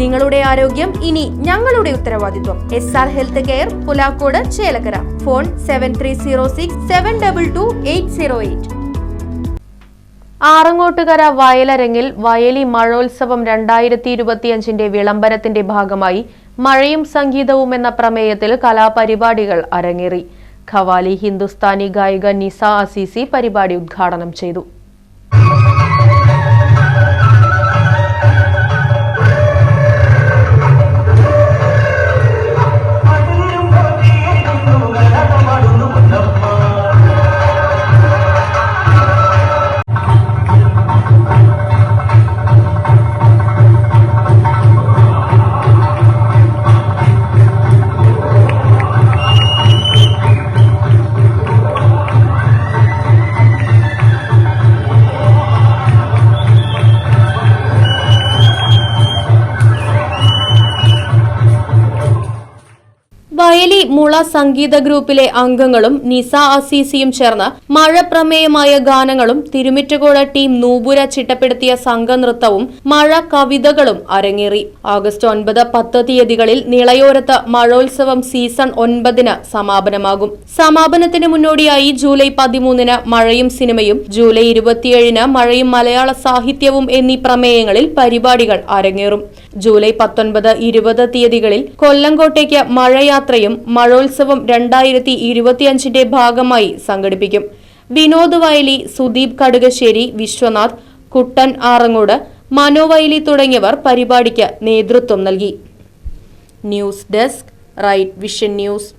നിങ്ങളുടെ ആരോഗ്യം ഇനി ഞങ്ങളുടെ ഉത്തരവാദിത്വം. S R health care Pulakkode Chelakkara. Phone seven three zero six seven double two eight zero eight Arangottukara വയലരങ്ങിൽ Vayali മഴോത്സവം രണ്ടായിരത്തി ഇരുപത്തിയഞ്ചിന്റെ വിളംബരത്തിന്റെ ഭാഗമായി മഴയും സംഗീതവും എന്ന പ്രമേയത്തിൽ കലാപരിപാടികൾ അരങ്ങേറി. ഖവാലി ഹിന്ദുസ്ഥാനി ഗായിക നിസ അസീസി പരിപാടി ഉദ്ഘാടനം ചെയ്തു. Soy മുള സംഗീത ഗ്രൂപ്പിലെ അംഗങ്ങളും നിസ അസീസിയും ചേർന്ന് മഴ പ്രമേയമായ ഗാനങ്ങളും തിരുമിറ്റകോട് ടീം നൂപുര ചിട്ടപ്പെടുത്തിയ സംഘനൃത്തവും മഴ കവിതകളും അരങ്ങേറി. ആഗസ്റ്റ് ഒൻപത് പത്ത് തീയതികളിൽ നിളയോരത്ത് മഴോത്സവം സീസൺ ഒൻപതിന് സമാപനമാകും. സമാപനത്തിന് മുന്നോടിയായി ജൂലൈ പതിമൂന്നിന് മഴയും സിനിമയും ജൂലൈ ഇരുപത്തിയേഴിന് മഴയും മലയാള സാഹിത്യവും എന്നീ പ്രമേയങ്ങളിൽ പരിപാടികൾ അരങ്ങേറും. ജൂലൈ പത്തൊൻപത് ഇരുപത് തീയതികളിൽ കൊല്ലങ്കോട്ടേക്ക് മഴയാത്രയും മഴോത്സവം രണ്ടായിരത്തി ഇരുപത്തിയഞ്ചിന്റെ ഭാഗമായി സംഘടിപ്പിക്കും. വിനോദ് വയലി സുദീപ് കടുകശ്ശേരി വിശ്വനാഥ് കുട്ടൻ ആറങ്ങോട് മനോവയലി തുടങ്ങിയവർ പരിപാടിക്ക് നേതൃത്വം നൽകി. News desk right vision news.